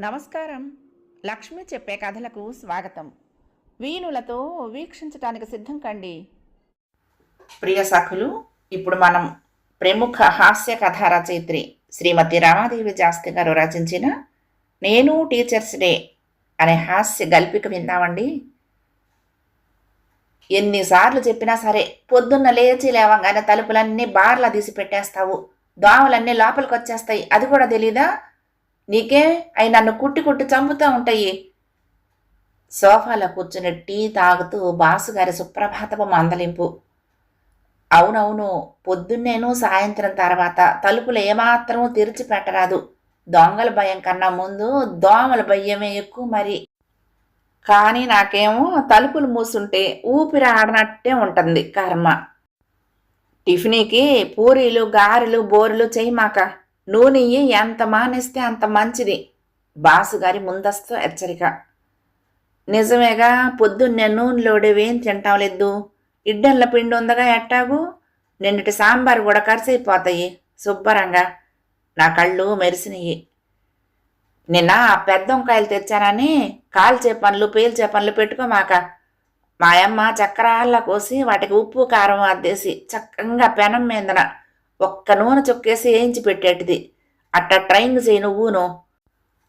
నమస్కారం. లక్ష్మి చెప్పే కథలకు స్వాగతం. వీణులతో వీక్షించటానికి సిద్ధం కండి. ప్రియ సఖులు ఇప్పుడు మనం ప్రముఖ హాస్య కథా రచయిత్రి శ్రీమతి రామాదేవి జాస్తి గారు రచించిన నేను టీచర్స్ డే అనే హాస్య గల్పిక విన్నామండి ఎన్నిసార్లు చెప్పినా సరే పొద్దున్న లేచి లేవంగానే తలుపులన్నీ బార్లా తీసి పెట్టేస్తావు. దోమలన్నీ లోపలికి వచ్చేస్తాయి అది కూడా తెలీదా? నీకే? అవి నన్ను కుట్టి కుట్టి చంపుతూ ఉంటాయి. సోఫాలో కూర్చుని టీ తాగుతూ బాసుగారి సుప్రభాతపు మందలింపు. అవునవును పొద్దున్నేను సాయంత్రం తర్వాత తలుపులు ఏమాత్రం తెరిచి పెట్టరాదు దొంగల భయం కన్నా ముందు దోమల భయమే ఎక్కువ మరి. కానీ నాకేమో తలుపులు మూసుంటే ఊపిరి ఆడనట్టే ఉంటుంది కర్మ. టిఫినీకి పూరీలు గారెలు బోరెలు చేయమాక నూనె ఎంత మానేస్తే అంత మంచిది. బాసుగారి ముందస్తు హెచ్చరిక. నిజమేగా పొద్దున్నే నూనెలోడేవేం తింటాం లేదు ఇడ్డన్ల పిండి ఉందగా ఎట్టాగు? నిన్నటి సాంబార్ కూడా కరిసైపోతాయి. శుభ్రంగా. నా కళ్ళు మెరిసినయి నిన్న ఆ పెద్ద వంకాయలు తెచ్చానని కాల్చే పనులు పేల్చే పనులు పెట్టుకోమాక. మా అమ్మ చక్రాల్లా కోసి వాటికి ఉప్పు కారం అద్దేసి చక్కగా పెనం మీదన ఒక్క నూనె చొక్కేసి వేయించి పెట్టేటిది. అట్ట ట్రైన్ చేయి నువ్వును.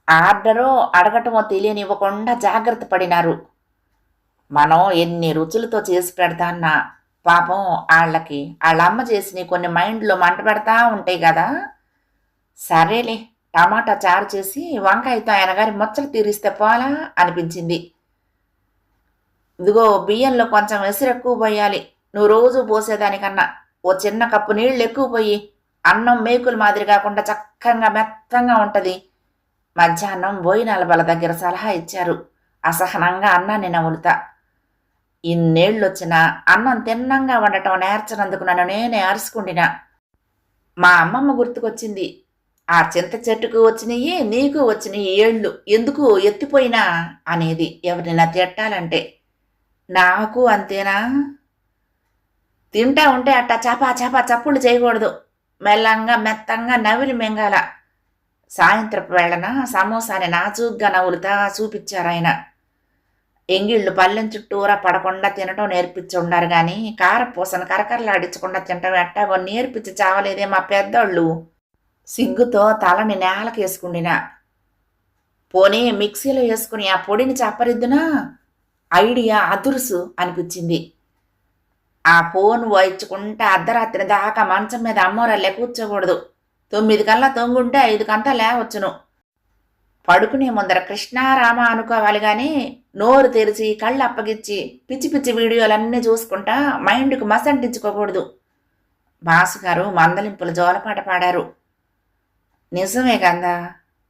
ఆర్డరో అడగటమో తెలియనివ్వకుండా జాగ్రత్త పడినారు. మనం ఎన్ని రుచులతో చేసి పెడతాన్నా పాపం వాళ్ళకి వాళ్ళ అమ్మ కొన్ని మైండ్లో మంట పెడతా ఉంటాయి కదా. సరేలే టమాటా చారు చేసి వంకాయతో ఆయన గారి ముచ్చలు తీరిస్తే పోలా అనిపించింది. ఇదిగో బియ్యంలో కొంచెం ఎసురు ఎక్కువ పోయాలి. నువ్వు రోజు పోసేదానికన్నా. ఓ చిన్న కప్పు నీళ్ళు ఎక్కువ పోయి అన్నం మేకుల మాదిరి కాకుండా చక్కగా మెత్తంగా ఉంటది. మధ్యాహ్నం భోజనాల బల దగ్గర సలహా ఇచ్చారు. అసహనంగా అన్నాన్ని నవ్వులుతా ఇన్నేళ్ళొచ్చినా అన్నం తిన్నంగా వండటం నేర్చనందుకు నన్ను నేనే అరుచుకుండినా మా అమ్మమ్మ గుర్తుకొచ్చింది. ఆ చింత చెట్టుకు వచ్చినయి నీకు వచ్చినాయి ఏళ్ళు. ఎందుకు ఎత్తిపోయినా? అనేది ఎవరినైనా తిట్టాలంటే. నాకు అంతేనా? తింటా ఉంటే అట్టా చాపా చాపా చప్పుళ్ళు చేయకూడదు. మెల్లంగా మెత్తంగా నవిలి మింగాల. సాయంత్రపు వేళన సమోసాని నాజూగ్గా నవ్వులుతా చూపించారు ఆయన. ఎంగిళ్ళు పల్లెం చుట్టూరా పడకుండా తినటం నేర్పించి ఉండారు కానీ కారపూసను కరకరలాడించకుండా తినటం ఎట్టాగో నేర్పించి చావలేదే మా పెద్దోళ్ళు. సిగ్గుతో తలని నేలకేసుకుండినా పోనీ మిక్సీలో వేసుకుని ఆ పొడిని చప్పరిద్దునా? ఐడియా అదురుసు అనిపించింది. ఆ ఫోన్ వాయించుకుంటే అర్ధరాత్రి దాకా మంచం మీద అమ్మోరల్లే కూర్చోకూడదు. తొమ్మిది కల్లా తొంగుంటే ఐదు కంతా లేవచ్చును. పడుకునే ముందర కృష్ణారామ అనుకోవాలి కానీ నోరు తెరిచి కళ్ళు అప్పగిచ్చి పిచ్చి పిచ్చి వీడియోలన్నీ చూసుకుంటా మైండ్కు మసంటించుకోకూడదు. బాసుగారు మందలింపులు జోలపాట పాడారు. నిజమే కదా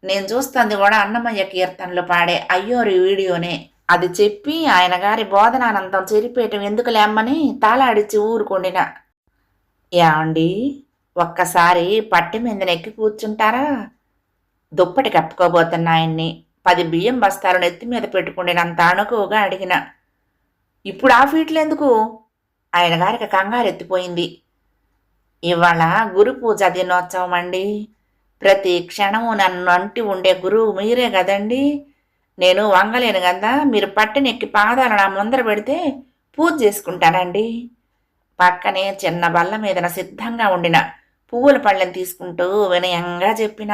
నేను చూస్తుంది కూడా అన్నమయ్య కీర్తనలు పాడే అయ్యోరి వీడియోనే. అది చెప్పి ఆయన గారి బోధనానందం చెరిపేయటం ఎందుకు లేమ్మని తాళాడిచ్చి ఊరుకుండిన. ఏమండి ఒక్కసారి పట్టి మీద నెక్కి కూర్చుంటారా? దుప్పటి కప్పుకోబోతున్న ఆయన్ని పది బియ్యం బస్తాలు నెత్తి మీద పెట్టుకుండినంత అణుకుగా అడిగిన. ఇప్పుడు ఆ ఫీట్లు ఎందుకు? ఆయన గారికి కంగారు ఎత్తిపోయింది ఇవాళ గురు పూజ దినోత్సవం అండి ప్రతి క్షణము నన్ను అంటి ఉండే గురువు మీరే కదండి. నేను వంగలేను కదా మీరు పట్టినెక్కి పాదాలు నా ముందర పెడితే పూజ చేసుకుంటానండి. పక్కనే చిన్న బల్ల మీదన సిద్ధంగా ఉండిన పువ్వుల పళ్ళని తీసుకుంటూ వినయంగా చెప్పిన.